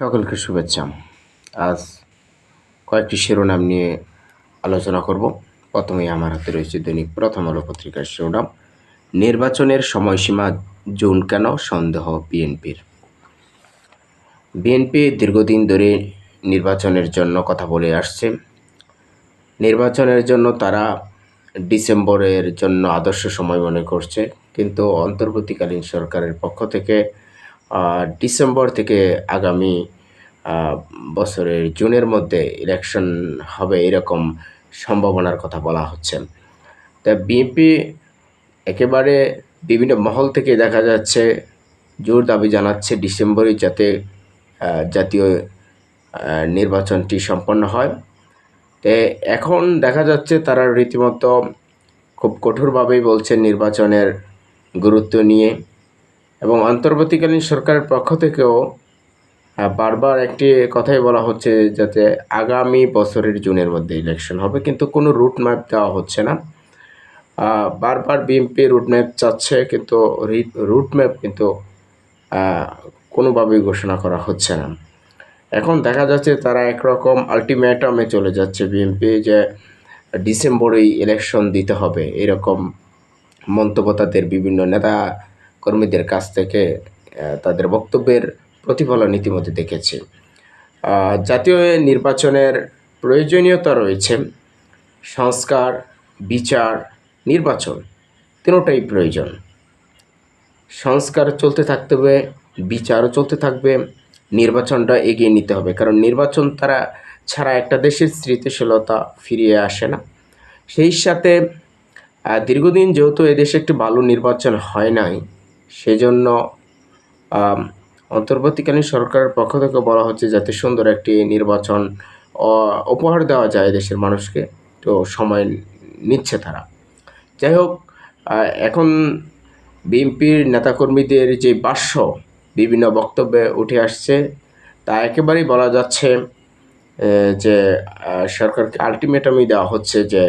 সকলকে শুভেচ্ছা। আজ কয়েকটি শিরোনাম নিয়ে আলোচনা করব। প্রথমেই আমার হাতে রয়েছে দৈনিক প্রথম আলো পত্রিকার শিরোনাম, নির্বাচনের সময়সীমা জুন কেন সন্দেহ বিএনপির? বিএনপি দীর্ঘদিন ধরে নির্বাচনের জন্য কথা বলে আসছে। নির্বাচনের জন্য তারা ডিসেম্বরের জন্য আদর্শ সময় মনে করছে, কিন্তু অন্তর্বর্তীকালীন সরকারের পক্ষ থেকে ডিসেম্বর থেকে আগামী বছরের জুনের মধ্যে ইলেকশন হবে এরকম সম্ভাবনার কথা বলা হচ্ছে। তা বিএনপি একেবারে বিভিন্ন মহল থেকে দেখা যাচ্ছে, জোর দাবি জানাচ্ছে ডিসেম্বরে যাতে জাতীয় নির্বাচনটি সম্পন্ন হয়। তে এখন দেখা যাচ্ছে তারা রীতিমতো খুব কঠোরভাবেই বলছে নির্বাচনের গুরুত্ব নিয়ে। এবং অন্তর্বর্তীকালীন সরকারের পক্ষ থেকেও বারবার একটি কথাই বলা হচ্ছে যাতে আগামী বছরের জুনের মধ্যে ইলেকশন হবে, কিন্তু কোনো রুট ম্যাপ দেওয়া হচ্ছে না। বারবার বিএনপি রুট ম্যাপ চাচ্ছে, কিন্তু রুট ম্যাপ কিন্তু কোনোভাবেই ঘোষণা করা হচ্ছে না। এখন দেখা যাচ্ছে তারা একরকম আলটিমেটামে চলে যাচ্ছে বিএনপি যে ডিসেম্বরেই ইলেকশন দিতে হবে, এরকম মন্তব্য তাদের বিভিন্ন নেতা কর্মীদের কাছ থেকে তাদের বক্তব্যের প্রতিফলন ইতিমধ্যে দেখেছি। জাতীয় নির্বাচনের প্রয়োজনীয়তা রয়েছে। সংস্কার, বিচার, নির্বাচন তিনোটাই প্রয়োজন। সংস্কার চলতে থাকতে হবে, বিচারও চলতে থাকবে, নির্বাচনটা এগিয়ে নিতে হবে। কারণ নির্বাচন তারা ছাড়া একটা দেশের স্মৃতিশীলতা ফিরিয়ে আসে না। সেই সাথে দীর্ঘদিন যেহেতু এদেশে একটি ভালো নির্বাচন হয় নাই সেজন্য অন্তর্বর্তীকালীন সরকারের পক্ষ থেকে বলা হচ্ছে যাতে সুন্দর একটি নির্বাচন উপহার দেওয়া যায় দেশের মানুষকে। তো সময় নিচ্ছে তারা। যাই হোক এখন বিএনপির নেতাকর্মীদের যে বাস্য বিভিন্ন বক্তব্যে উঠে আসছে, তা একেবারেই বলা যাচ্ছে যে সরকারকে আলটিমেটামই দেওয়া হচ্ছে যে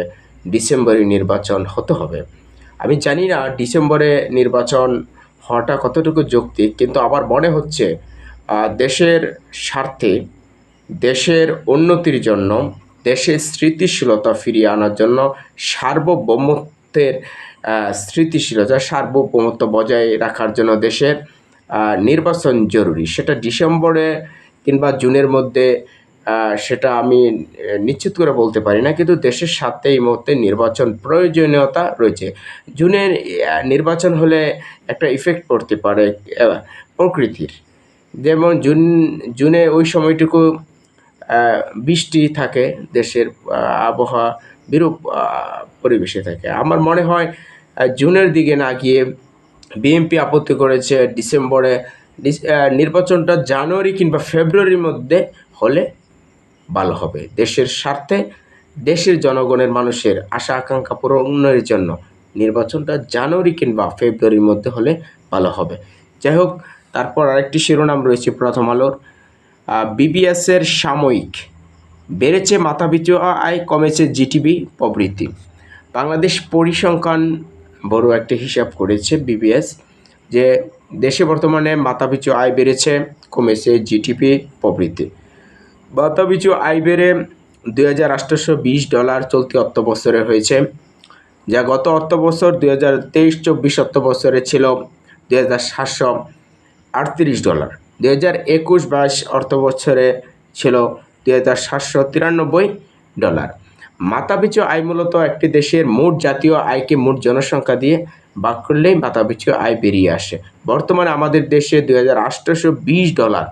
ডিসেম্বরে নির্বাচন হতে হবে। আমি জানি না ডিসেম্বরে নির্বাচন হওয়াটা কতটুকু যৌক্তিক? কিন্তু আমার মনে হচ্ছে দেশের স্বার্থে, দেশের উন্নতির জন্য, দেশের স্মৃতিশীলতা ফিরিয়ে আনার জন্য সার্বভৌমত্বের স্মৃতিশীলতা সার্বভৌমত্ব বজায় রাখার জন্য দেশের নির্বাচন জরুরি। সেটা ডিসেম্বরে কিংবা জুনের মধ্যে সেটা আমি নিশ্চিত করে বলতে পারি না, কিন্তু দেশের সাথে এই মুহূর্তে নির্বাচন প্রয়োজনীয়তা রয়েছে। জুনের নির্বাচন হলে একটা ইফেক্ট পড়তে পারে প্রকৃতির। যেমন জুন, জুনে ওই সময়টুকু বৃষ্টি থাকে, দেশের আবহাওয়া বিরূপ পরিবেশে থাকে। আমার মনে হয় জুনের দিকে না গিয়ে বিএনপি আপত্তি করেছে, ডিসেম্বরে নির্বাচনটা জানুয়ারি কিংবা ফেব্রুয়ারির মধ্যে হলে ভালো হবে। দেশের স্বার্থে দেশের জনগণের মানুষের আশা আকাঙ্ক্ষা পূরণের জন্য নির্বাচনটা জানুয়ারি কিংবা ফেব্রুয়ারির মধ্যে হলে ভালো হবে। যাই হোক, তারপর আরেকটি শিরোনাম রয়েছে প্রথম আলোর। বিবিএসের সাময়িক বেড়েছে মাথাপিছু আয় কমেছে জিটিবি প্রবৃদ্ধি। বাংলাদেশ পরিসংখ্যান বড় একটা হিসাব করেছে বিবিএস যে দেশে বর্তমানে মাথাপিছু আয় বেড়েছে, কমেছে জিটিপি প্রবৃদ্ধি। মাথাপিছু আয় বেড়ে দুই হাজার আটশোশো বিশ ডলার চলতি অর্থ বছরে হয়েছে, যা গত অর্থ বছর দুই হাজার তেইশ চব্বিশ অর্থ বছরে ছিল দুই হাজার সাতশো আটত্রিশ ডলার। দুই হাজার একুশ বাইশ অর্থ বছরে ছিল দুই হাজার সাতশো তিরানব্বই ডলার। মাথাপিছু আয় মূলত একটি দেশের মোট জাতীয় আয়কে মোট জনসংখ্যা দিয়ে ভাগ করলেই মাথাপিছু আয় বেরিয়ে আসে। বর্তমানে আমাদের দেশে দুই ডলার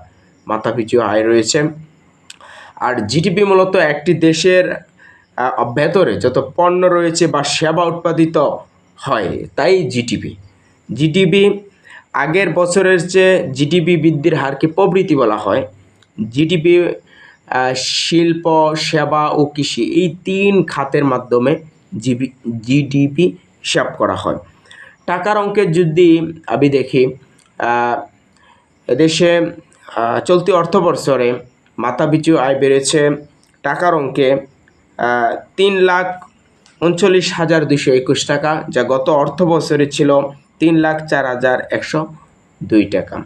মাথাপিছু আয় রয়েছে। আর জিডিপি মূলত একটি দেশের ভেতরে যত পণ্য রয়েছে বা সেবা উৎপাদিত হয়, তাই জিডিপি জিডিপি আগের বছরের চেয়ে জিডিপি বৃদ্ধির হারকে প্রবৃত্তি বলা হয় জিডিপি শিল্প, সেবা ও কৃষি, এই তিন খাতের মাধ্যমে জিডিপি হিসাব করা হয়। টাকার অঙ্কের যদি আমি দেখি এদেশে চলতি অর্থ বছরে মাথাপিছু আয় বেড়েছে টাকার অঙ্কে তিন লাখ উনচল্লিশ হাজার দুশো একুশ টাকা, যা গত অর্থ বছরে ছিল তিন লাখ চার হাজার একশো দুই টাকা।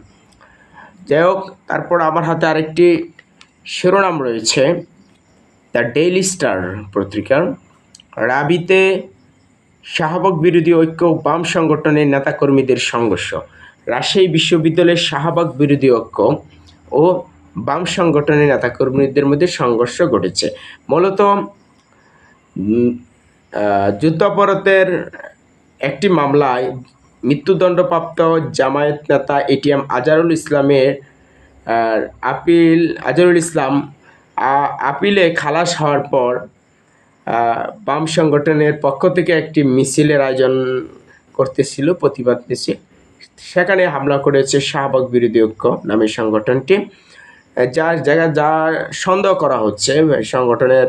যাই হোক, তারপর আমার হাতে আরেকটি শিরোনাম রয়েছে, দ্য ডেইলি স্টার পত্রিকার। রাবিতে শাহবাগ বিরোধী ঐক্য বাম সংগঠনের নেতাকর্মীদের সংঘর্ষ। রাজশাহী বিশ্ববিদ্যালয়ের শাহবাগ বিরোধী ঐক্য ও বাম সংগঠনের নেতাকর্মীদের মধ্যে সংঘর্ষ ঘটেছে। মূলত যুদ্ধাপরাধের একটি মামলায় মৃত্যুদণ্ডপ্রাপ্ত জামায়াত নেতা এটিএম আজারুল ইসলামের আপিল, আজারুল ইসলাম আপিলে খালাস হওয়ার পর বাম সংগঠনের পক্ষ থেকে একটি মিছিলের আয়োজন করতেছিল, প্রতিবাদ মিছিল। সেখানে হামলা করেছে শাহবাগ বিরোধী ঐক্য নামের সংগঠনটি। যার জায়গা যা সন্দেহ করা হচ্ছে, সংগঠনের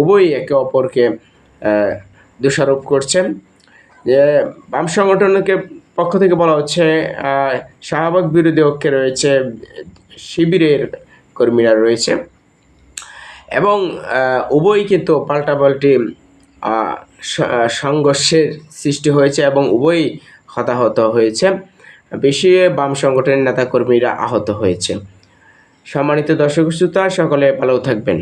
উভয়ই একে অপরকে দোষারোপ করছেন। যে বাম সংগঠনকে পক্ষ থেকে বলা হচ্ছে শাহবাগ বিরোধী ঐক্যে রয়েছে, শিবিরের কর্মীরা রয়েছে। এবং উভয়ই কিন্তু পাল্টাপাল্টি সংঘর্ষের সৃষ্টি হয়েছে এবং উভয়ই হতাহত হয়েছে। বেশি বাম সংগঠনের নেতাকর্মীরা আহত হয়েছে। সম্মানিত দর্শক শ্রোতা সকলে ভালো থাকবেন।